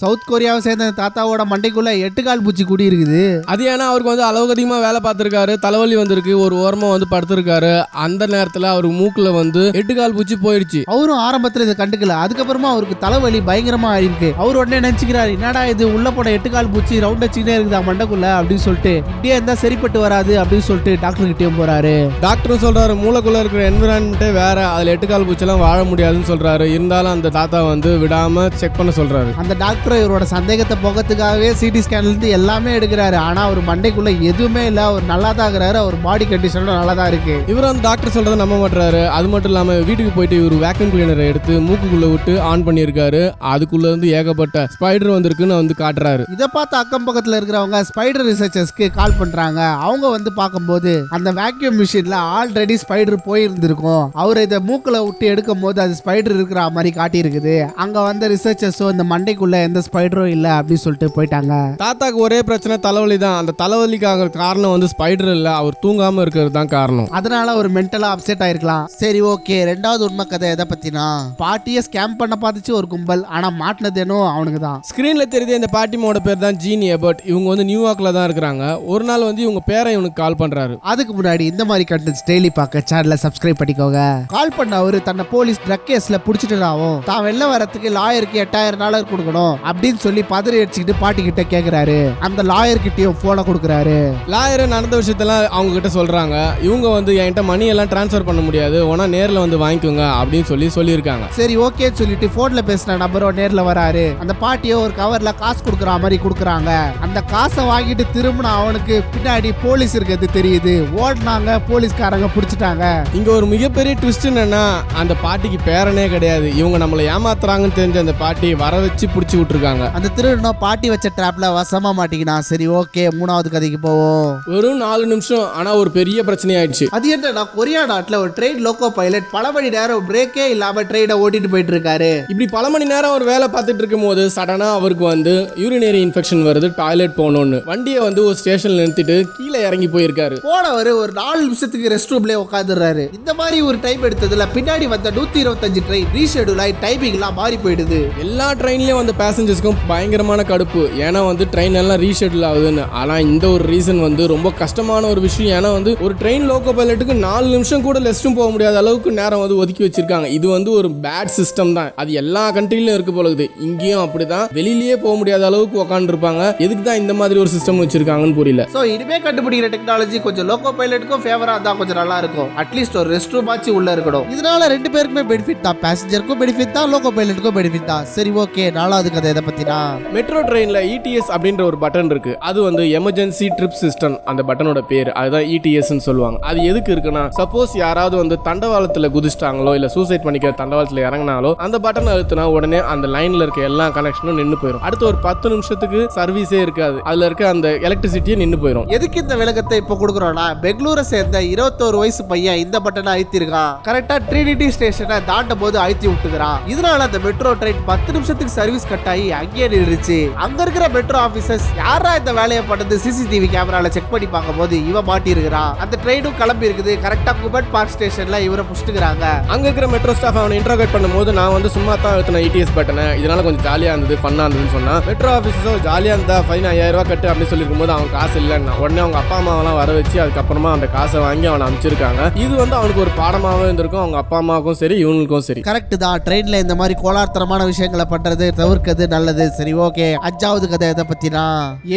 South கொரியாவை சேர்ந்த தாத்தாவோட மண்டைக்குள்ள எட்டு கால் பூச்சி குடி இருக்குது அது ஏன்னா அவருக்கு வந்து அளவுக்கு அதிகமாக வேலை பார்த்துருக்காரு தலைவலி வந்திருக்கு ஒரு ஓரமாக வந்து படுத்திருக்காரு. அந்த நேரத்தில் அவருக்கு மூக்கில் வந்து எட்டு கால் பூச்சி போயிடுச்சு. அவரும் ஆரம்பத்துல இதை கண்டுக்கல. அதுக்கப்புறமா அவருக்கு தலைவலி பயங்கரமா ஆயிருக்கு. அவர் உடனே நினைச்சுக்கிறாரு என்னடா இது? உள்ள போன எட்டு கால் பூச்சி ரவுண்ட் வச்சுக்கிட்டே இருக்குதா மண்டைக்குள்ள? அப்படின்னு சொல்லிட்டு இப்படியே இருந்தா சரிப்பட்டு வராது அப்படின்னு சொல்லிட்டு டாக்டர் கிட்டயும் போறாரு. டாக்டரும் சொல்றாரு மூளைக்குள்ள இருக்கிற என்விரான்மெண்ட்டே வேற. அதில் எட்டு கால் பூச்சிலாம் வாழ முடியாதுன்னு சொல்றாரு. இருந்தாலும் அந்த தாத்தா வந்து விடாம செக் பண்ண சொல்றாரு. அந்த டாக்டர் இவரோட சந்தேகத்தை போகிறதுக்காகவே சிடி ஸ்கேன்ல இருந்து எல்லாமே எடுக்கிறாரு. ஆனா அவர் மண்டைக்குள்ள எதுவுமே இல்ல. அவர் நல்லா தான் இருக்கிறாரு. அவர் பாடி கண்டிஷனும் நல்லா தான் இருக்கு. இவர் அந்த டாக்டர் சொல்றதை நம்ப மாட்டாரு அது மட்டும் இல்லாம வீட்டுக்கு போயிட்டு இவர் வேக்யூம் கிளீனரை எடுத்து மூக்குக்குள்ள விட்டு ஆன் பண்ணியிருக்காரு. அதுக்குள்ள இருந்து ஏகப்பட்ட ஸ்பைடர் வந்திருக்குன்னு வந்து காட்டுறாரு. இதை பார்த்து அக்கம் பக்கத்துல இருக்கிறவங்க ஸ்பைடர் ரிசர்ச்சர்ஸ்க்கு கால் பண்றாங்க. அவங்க வந்து பார்க்கும்போது அந்த வேக்யூம் மிஷின்ல ஆல்ரெடி ஸ்பைடர் போயிருந்திருக்கும். அவர் இதை மூக்குல விட்டு எடுக்கும் போது அது ஸ்பைடர் இருக்கிற மாதிரி காட்டியிருக்குது. அங்க வந்த ரிசர்ச்சர்ஸும் இந்த மண்டைக்குள்ள எந்த ஸ்பைடரும் இல்லை அப்படின்னு சொல்லிட்டு போயிட்டாங்க. தாத்தாக்கு ஒரே பிரச்சனை தலைவலி தான். அந்த தலைவலிக்காக காரணம் வந்து ஸ்பைடர் இல்ல. அவர் தூங்காம இருக்கிறது தான் காரணம். அதனால ஒரு மென்டலா அப்செட் ஆயிருக்கலாம். சரி ஓகே ரெண்டாவது உண்மை கதை எதை பத்தினா பாட்டியை ஸ்கேம் பண்ண பார்த்துச்சு ஒரு கும்பல். ஆனா மாட்டினது என்னோ அவனுக்கு தான். ஸ்க்ரீன்ல தெரியுது இந்த பாட்டிமோட பேர் தான் ஜீனி பட் இவங்க வந்து நியூயார்க்ல தான் இருக்கிறாங்க. ஒரு நாள் வந்து இவங்க பேரை இவனுக்கு கால் பண்றாரு. அதுக்கு முன்னாடி இந்த மாதிரி கண்டென்ட்ஸ் டெய்லி பார்க்க சேனலை சப்ஸ்கிரைப் பண்ணிக்கோங்க. கால் பண்ண அவரு தன்னை போலீஸ் ட்ரக் கேஸ்ல புடிச்சிட்டாவும் தான் வெளில வரத்துக்கு லாயருக்கு எட்டாயிரம் டாலர் கொடுக்கணும். அப்படின்னு சொல்லி பதறி அடிச்சுக்கிட்டு பாட்டி கிட்ட கேக்குறாரு. அந்த லாயர் கிட்டயும் போனை கொடுக்குறாரு. லாயர் நடந்த விஷயத்தெல்லாம் அவங்க கிட்ட சொல்றாங்க. இவங்க வந்து என்கிட்ட மணி எல்லாம் டிரான்ஸ்ஃபர் பண்ண முடியாது. உனா நேர்ல வந்து வாங்கிக்கோங்க அப்படின்னு சொல்லி சொல்லியிருக்காங்க. சரி ஓகே சொல்லிட்டு போன்ல பேசின நபரோ நேர்ல வராரு. அந்த பாட்டியோ ஒரு கவர்ல காசு கொடுக்குற மாதிரி கொடுக்குறாங்க. அந்த காசை வாங்கிட்டு திரும்பின அவனுக்கு பின்னாடி போலீஸ் இருக்கிறது தெரியுது. ஓடினாங்க போலீஸ்காரங்க பிடிச்சிட்டாங்க. இங்க ஒரு மிகப்பெரிய ட்விஸ்ட் என்னன்னா அந்த பாட்டிக்கு பேரனே கிடையாது. இவங்க நம்மளை ஏமாத்துறாங்கன்னு தெரிஞ்ச அந்த பாட்டி வர வச்சு பிடிச்சி விட்டுருக்காங்க அந்த திருடனும் பாட்டி வச்ச ட்ராப்ல வசமா மாட்டிக்கினா சரி ஓகே மூணாவது கதைக்கு போவோம். வெறும் நாலு நிமிஷம் ஆனா ஒரு பெரிய பிரச்சனை ஆயிடுச்சு அது என்னன்னா கொரியா நாட்டுல ஒரு ட்ரெயின் லோக்கோ பைலட் பல மணி நேரம் பிரேக்கே இல்லாம ட்ரெயினை ஓட்டிட்டு போயிட்டு இருக்காரு இப்படி பல மணி நேரம் அவர் வேலை பார்த்துட்டு இருக்கும் போது சடனா அவருக்கு வந்து யூரினரி இன்ஃபெக்ஷன் வருது டாய்லெட் போகணும்னு. வண்டியை வந்து ஒரு ஸ்டேஷன்ல நிறுத்திட்டு கீழே இறங்கி போயிருக்காரு. போனவர் ஒரு நாலு நிமிஷத்துக்கு ரெஸ்ட் ரூம்ல உட்காந்துடுறாரு இந்த மாதிரி ஒரு டைம் எடுத்ததுல பின்னாடி வந்த நூத்தி இருபத்தஞ்சு ட்ரெயின் ரீஷெடியூல் ஆகி டைமிங் எல்லாம் மாறி போயிடுது. எல்லா ட்ரெயின்லயும் வந்த பேசஞ்சர்ஸ்க்கும் பயங்கரமான கடுப்பு. ஏன்னா வந்து ட்ரெயின் எல்லாம் ரீஷெடியூல் ஆகுதுன்னு. ஆனா இந்த ஒரு ரீசன் வந்து ரொம்ப கஷ்டமான ஒரு விஷயம். ஏன்னா வந்து ஒரு ட்ரெயின் லோக்கோ பைலட்டுக்கு நாலு நிமிஷம் கூட லெஸ்ட்டும் போக முடியாத அளவுக்கு நேரம் வந்து ஒதுக்கி வச்சிருக்காங்க. இது வந்து ஒரு பேட் சிஸ்டம் தான். அது எல்லா கண்ட்ரிலும் இருக்கு போல இருக்குது. இங்கேயும் அப்படிதான். வெளியிலயே போக முடியாத அளவுக்கு உட்காந்துருப்பாங்க எதுக்கு தான் இந்த மாதிரி ஒரு சிஸ்டம் வச்சிருக்காங்கன்னு புரியல. சோ இனிமே கண்டுபிடிக்கிற டெக்னாலஜி கொஞ்சம் லோக்கோ பைலட்டுக்கும் ஃபேவரா இருந்தா கொஞ்சம் நல்லா இருக்கும். அட்லீஸ்ட் ஒரு ரெஸ்ட் ரூம் ஆச்சு உள்ள இருக்கணும். இதனால ரெண்டு பேருக்குமே பெனிஃபிட் தான். பேசஞ்சருக்கும் பெனிஃபிட் தான் லோக்கோ பைலட்டுக்கும் பெனிஃபிட் தான். சரி ஓகே நாலாவது கதை எதை பத்தினா? மெட்ரோ ட்ரெயின்ல இடிஎஸ் அப்படின்ற ஒரு பட்டன் இருக்கு. அது வந்து எமர்ஜென்சி ட்ரிப் சிஸ்டம் அந்த பட்டனோட பேர். அதுதான் இடிஎஸ்ன்னு சொல்லுவாங்க. அது எதுக்கு இருக்குன்னா சப்போஸ் யாராவது வந்து தண்டவாளத்துல குதிச்சிட்டாங்களோ இல்ல சூசைட் பண்ணிக்கிற தண்டவாளத்துல இறங்கினாலோ அந்த பட்டன் அழுத்தினா உடனே அந்த லைன்ல இருக்க எல்லா கனெக்ஷனும் நின்னு போயிடும் அடுத்து ஒரு பத்து நிமிஷத்துக்கு சர்வீஸே இருக்காது. அதுல இருக்க அந்த எலக்ட்ரிசிட்டியே நின்னு போயிடும் எதுக்கு இந்த விளக்கத்தை இப்போ கொடுக்குறோம்னா பெங்களூரை சேர்ந்த இருபத்தோரு வயசு பையன் இந்த பட்டனை அழுத்திருக்கான். கரெக்டா ட்ரினிட்டி ஸ்டேஷனை தாண்டும் போது அழுத்தி விட்டுக்கிறான். இதனால அந்த மெட்ரோ ட்ரெயின் பத்து நிமிஷத்துக்கு சர்வீஸ் கட் ஆகி அங்கேயே நின்றுச்சு அங்க இருக்கிற மெட்ரோ ஆபீசர்ஸ் யாரா இந்த வேலையை பண்ணது சிசிடிவி கேமரால செக் பண்ணி பார்க்கும்போது இவன் மாட்டி இருக்கிறான் அந்த ட்ரெயினும் கிளம்பி இருக்குது. கரெக்டா குபட் பார்க் ஸ்டேஷன்ல இவரை புடிச்சுக்கிறாங்க. அங்க இருக்கிற மெட்ரோ ஸ்டாஃப் அவனை இன்ட்ரோகேட் பண்ணும்போது நான் வந்து சும்மா தான் அழுத்தின இடிஎஸ் பட்டனை இதனால கொஞ்சம் ஜாலியா இருந்தது ஃபன்னா இருந்ததுன்னு சொன்னா மெட்ரோ ஆஃபீஸோ ஜாலியா இருந்தா ஃபைன் ஐயாயிரம் ரூபாய் கட்டு அப்படின்னு சொல்லிருக்கும் போது அவன் காசு இல்லைன்னா உடனே அவங்க அப்பா அம்மாவெல்லாம் வர வச்சு அதுக்கப்புறமா அந்த காசை வாங்கி அவனை அனுப்பிச்சிருக்காங்க. இது வந்து அவனுக்கு ஒரு பாடமாகவும் இருந்திருக்கும். அவங்க அப்பா அம்மாவுக்கும் சரி இவனுக்கும் சரி. கரெக்ட் தான். ட்ரெயின்ல இந்த மாதிரி கோலார்த்தனமான விஷயங்களை பண்றது தவிர்க்கிறது நல்லது சரி ஓகே. அஞ்சாவது கதை எதை பத்தினா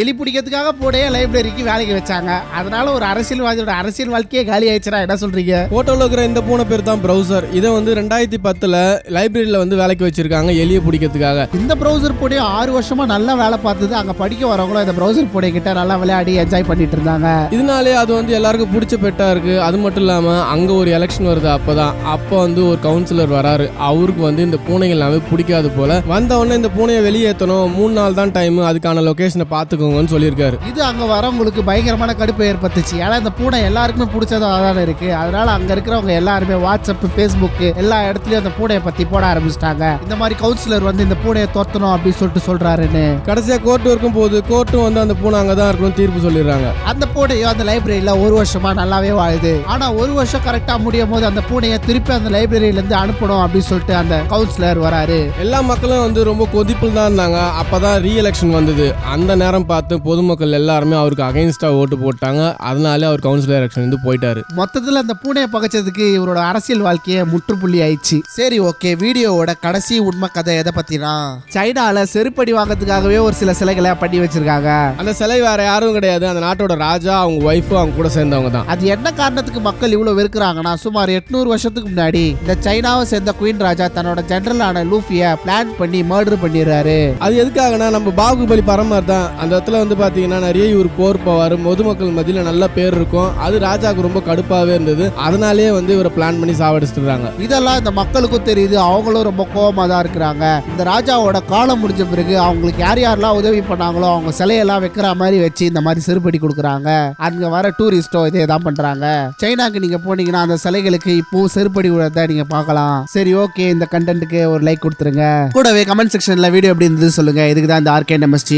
எலி பிடிக்கிறதுக்காக போடைய லைப்ரரிக்கு வேலைக்கு வச்சாங்க. அதனால ஒரு அரசியல்வாதியோட அரசியல் வாழ்க்கையே காலி ஆயிடுச்சுனா என்ன சொல்றீங்க? போட்டோல இருக்கிற இந்த பூனை பேர் தான் ப்ரௌசர் இதை வந்து ரெண்டாயிரத்தி பத்துல லைப்ரரியில வந்து வேலைக்கு வச்சிருக்காங்க எலியை பிடிக்கிறதுக்காக. இந்த ப்ரௌசர் போடைய ஆறு வருஷமா நல்லா வேலை பார்த்தது. அங்க படிக்க வரவங்களும் இந்த ப்ரௌசர் போடைய கிட்ட நல்லா விளையாடி என்ஜாய் பண்ணிட்டு இருந்தாங்க. இதனாலே அது வந்து எல்லாருக்கும் பிடிச்ச பெட்டா இருக்கு. அது மட்டும் இல்லாம அங்க ஒரு எலெக்ஷன் வருது அப்பதான். அப்போ வந்து ஒரு கவுன்சிலர் வராரு. அவருக்கு வந்து இந்த பூனைகள் எல்லாமே பிடிக்காது போல. வந்த உடனே இந்த பூனையை வெளியேற்றணும். மூணு நாள் தான் டைம் அதுக்கான லொகேஷனை பார்த்துக்கோங்கன்னு சொல்லியிருக்காரு. இது அங்க வரவங்களுக்கு பயங்கரமான கடுப்பு ஏற்பட்டுச்சு. ஏன்னா இந்த பூனை எல்லாருக்குமே பிடிச்சதா தானே இருக்கு. அதனால அங்க இருக்கிறவங்க எல்லாருமே வாட்ஸ்அப் ஃபேஸ்புக் எல்லா இடத்துலயும் அந்த பூனையை பத்தி போட ஆரம்பிச்சிட்டாங்க. இந்த மாதிரி கவுன்சிலர் வந்து இந்த பூனையை துரத்தணும் அப்படின்னு சொல்லிட்டு சொல்றாருன்னு. கடைசியா கோர்ட் வரைக்கும் போகுது. கோர்ட்டும் வந்து அந்த பூனை அங்கதான் இருக்கணும் தீர்ப்பு சொல்லிடுறாங்க. அந்த பூனையும் அந்த லைப்ரரியில ஒரு வருஷமா நல்லாவே வாழுது. ஆனா ஒரு வருஷம் கரெக்டா முடியும் போது அந்த பூனையை திருப்பி அந்த லைப்ரரியில இருந்து அனுப்பணும் அப்படின்னு சொல்லிட்டு அந்த கவுன்சிலர் வராரு. எல்லா மக்களும் வந்து ரொம்ப கொதிப்பு கப்பல் தான் இருந்தாங்க. அப்பதான் ரீ எலெக்ஷன் வந்தது. அந்த நேரம் பார்த்து பொதுமக்கள் எல்லாருமே அவருக்கு அகைன்ஸ்டா ஓட்டு போட்டாங்க. அதனாலே அவர் கவுன்சிலர் எலெக்ஷன் வந்து போயிட்டாரு. மொத்தத்துல அந்த பூனையை பகைச்சதுக்கு இவரோட அரசியல் வாழ்க்கைய முற்றுப்புள்ளி ஆயிடுச்சு. சரி ஓகே வீடியோவோட கடைசி உண்மை கதை எதை பத்தினா? சைனால செருப்படி வாங்கறதுக்காகவே ஒரு சில சிலைகளை பண்ணி வச்சிருக்காங்க. அந்த சிலை வேற யாரும் கிடையாது. அந்த நாட்டோட ராஜா அவங்க ஒய்ஃபு அவங்க கூட சேர்ந்தவங்க தான். அது என்ன காரணத்துக்கு மக்கள் இவ்வளவு வெறுக்கிறாங்கன்னா சுமார் எட்நூறு வருஷத்துக்கு முன்னாடி இந்த சைனாவை சேர்ந்த குயின் ராஜா தன்னோட ஜெனரலான லூஃபிய பிளான் பண்ணி மர்டர் பண்ணிடுறாரு அது எதுக்காகனா நம்ம பாகுபலி பரம்பரை தான் அந்த இடத்துல வந்து பாத்தீங்கன்னா நிறைய இவர் போர் போவார். பொதுமக்கள் மத்தியில் நல்ல பேர் இருக்கும். அது ராஜாவுக்கு ரொம்ப கடுப்பாவே இருந்தது. அதனாலேயே வந்து இவரை பிளான் பண்ணி சாவடிச்சிடுறாங்க இதெல்லாம் இந்த மக்களுக்கும் தெரியுது. அவங்களும் ரொம்ப கோவமா தான் இருக்கிறாங்க. இந்த ராஜாவோட காலம் முடிஞ்ச பிறகு அவங்களுக்கு யார் யாரெல்லாம் உதவி பண்ணாங்களோ அவங்க சிலையெல்லாம் வைக்கிற மாதிரி வச்சு இந்த மாதிரி செருப்படி கொடுக்குறாங்க. அங்க வர டூரிஸ்டோ இதே தான் பண்றாங்க. சைனாக்கு நீங்க போனீங்கன்னா அந்த சிலைகளுக்கு இப்பவும் செருப்படி விழறத நீங்க பார்க்கலாம். சரி ஓகே இந்த கண்டென்ட்டுக்கு ஒரு லைக் கொடுத்துருங்க. கூடவே கமெண்ட் செக்ஷன்ல வீடியோ எப்படி இருந்தது சொல்லுங்க. இதுக்கு தான் இந்த ஆர்கே எம்எஸ்டி